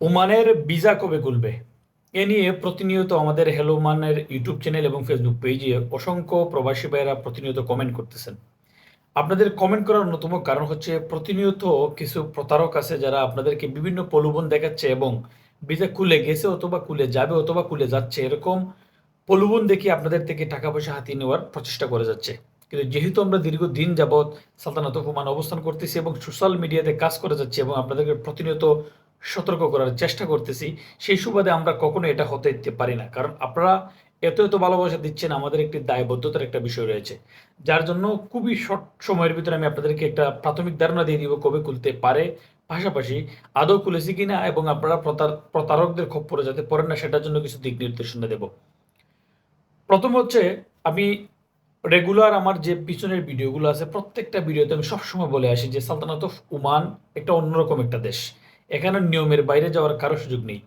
ওমানের ভিসা কবে খুলবে? এ নিয়ে প্রতিনিয়ত আমাদের হ্যালো ওমানের ইউটিউব চ্যানেল এবং ফেসবুক পেজে অসংখ্য প্রবাসী ভাইয়েরা প্রতিনিয়ত কমেন্ট করতেছেন। আপনাদের কমেন্ট করার অন্যতম কারণ হচ্ছে প্রতিনিয়ত কিছু প্রতারক আছে যারা আপনাদেরকে বিভিন্ন প্রলোভন দেখাচ্ছে এবং ভিসা খুলে গেছে অথবা খুলে যাবে অথবা খুলে যাচ্ছে এরকম প্রলোভন দেখিয়ে আপনাদের থেকে টাকা পয়সা হাতিয়ে নেওয়ার প্রচেষ্টা করে যাচ্ছে। কিন্তু যেহেতু আমরা দীর্ঘদিন যাবৎ সালতানাত হুমান অবস্থান করতেছি এবং সোশ্যাল মিডিয়াতে কাজ করে যাচ্ছি এবং আপনাদেরকে প্রতিনিয়ত সতর্ক করার চেষ্টা করতেছি। সেই সুবাদে আমরা কখনো এটা হতে দিতে পারি না। কারণ আপনারা এত এত ভালোবাসা দিচ্ছেন, আমাদের একটি দায়বদ্ধতার একটা বিষয় রয়েছে। যার জন্য খুবই শর্ট সময়ের ভিতরে আমি আপনাদেরকে একটা প্রাথমিক ধারণা দিয়ে দিব, কবে খুলতে পারে। পাশাপাশি আদৌ খুলেছি কিনা এবং আপনারা প্রতার প্রতারকদের খপ্পরে যাতে পড়েন না, সেটার জন্য কিছু দিক নির্দেশনা দেব। প্রথম হচ্ছে, আমি রেগুলার আমার যে পিছনের ভিডিওগুলো আছে, প্রত্যেকটা ভিডিওতে আমি সবসময় বলে আসি যে সালতানাত অফ ওমান একটা অন্যরকম একটা দেশ। এখানে নিয়মের বাইরে যাওয়ার কারও সুযোগ নেই।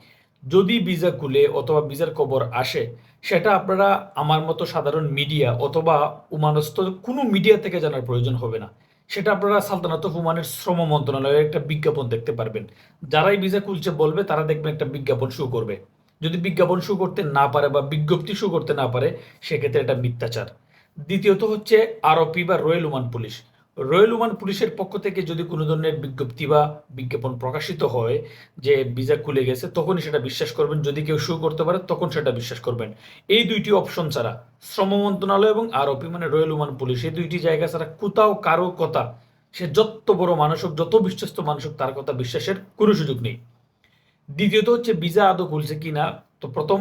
যদি ভিসা খুলে অথবা ভিসার খবর আসে, সেটা আপনারা আমার মতো সাধারণ মিডিয়া অথবা উমানস্থ কোনো মিডিয়া থেকে জানার প্রয়োজন হবে না। সেটা আপনারা সালতানাত হুমানের শ্রম মন্ত্রণালয়ের একটা বিজ্ঞাপন দেখতে পারবেন। যারাই ভিসা খুলছে বলবে, তারা দেখবেন একটা বিজ্ঞাপন শো করবে। যদি বিজ্ঞাপন শো করতে না পারে বা বিজ্ঞপ্তি শো করতে না পারে, সেক্ষেত্রে এটা মিথ্যাচার। দ্বিতীয়ত হচ্ছে আরপি বা royal Oman police. Royal Oman পুলিশের পক্ষ থেকে যদি কোনো ধরনের বিজ্ঞপ্তি বা বিজ্ঞাপন প্রকাশিত হয় যে ভিসা খুলে গেছে, তখনই সেটা বিশ্বাস করবেন। যদি কেউ শো করতে পারে, তখন সেটা বিশ্বাস করবেন। এই দুইটি অপশন ছাড়া শ্রম মন্ত্রণালয় এবং আরপি মানে রয়্যাল ওমান পুলিশ, এই দুইটি জায়গা ছাড়া কোথাও কারও কথা, সে যত বড় মানুষ হোক, যত বিশ্বস্ত মানুষ হোক, তার কথা বিশ্বাসের কোনো সুযোগ নেই। দ্বিতীয়ত হচ্ছে, ভিসা আদৌ খুলছে কিনা? তো প্রথম,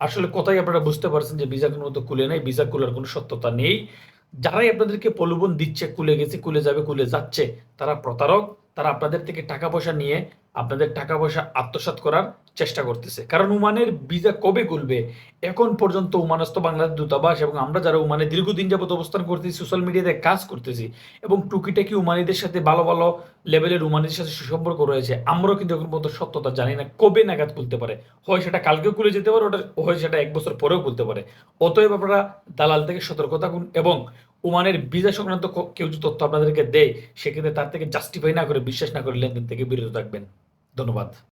আসলে কোথায় আপনারা বুঝতে পারছেন যে ভিসা কোনো মতো খুলে নেই, ভিসা খোলার কোনো সত্যতা নেই। যারাই আপনাদেরকে প্রলোভন দিচ্ছে কুলে গেছে কুলে যাবে কুলে যাচ্ছে তারা প্রতারক। তারা আপনাদের থেকে টাকা পয়সা নিয়ে আপনাদের টাকা পয়সা আত্মসাৎ করার চেষ্টা করতেছে। কারণ উমানের ভিসা কবে খুলবে? এখন পর্যন্ত উমানস্থ বাংলাদেশ দূতাবাস এবং আমরা যারা উমানে দীর্ঘদিন যাবত অবস্থান করতেছি সোশ্যাল মিডিয়াতে কাজ করতেছি এবং টুকিটাকি উমানিদের সাথে ভালো ভালো লেভেলের উমানিদের সাথে সুসম্পর্ক রয়েছে, আমরাও কিন্তু এখন পর্যন্ত সত্যতা জানি না কবে নাগাদ খুলতে পারে। হয় সেটা কালকেও খুলে যেতে পারে, ওটা হয় সেটা এক বছর পরেও খুলতে পারে। অতএব আপনারা দালাল থেকে সতর্ক থাকুন এবং ওমানের ভিসা সংক্রান্ত কেউ যদি তথ্য আপনাদেরকে দেয়, সেক্ষেত্রে তার থেকে জাস্টিফাই না করে, বিশ্বাস না করে লেনদেন থেকে বিরত থাকবেন। ধন্যবাদ।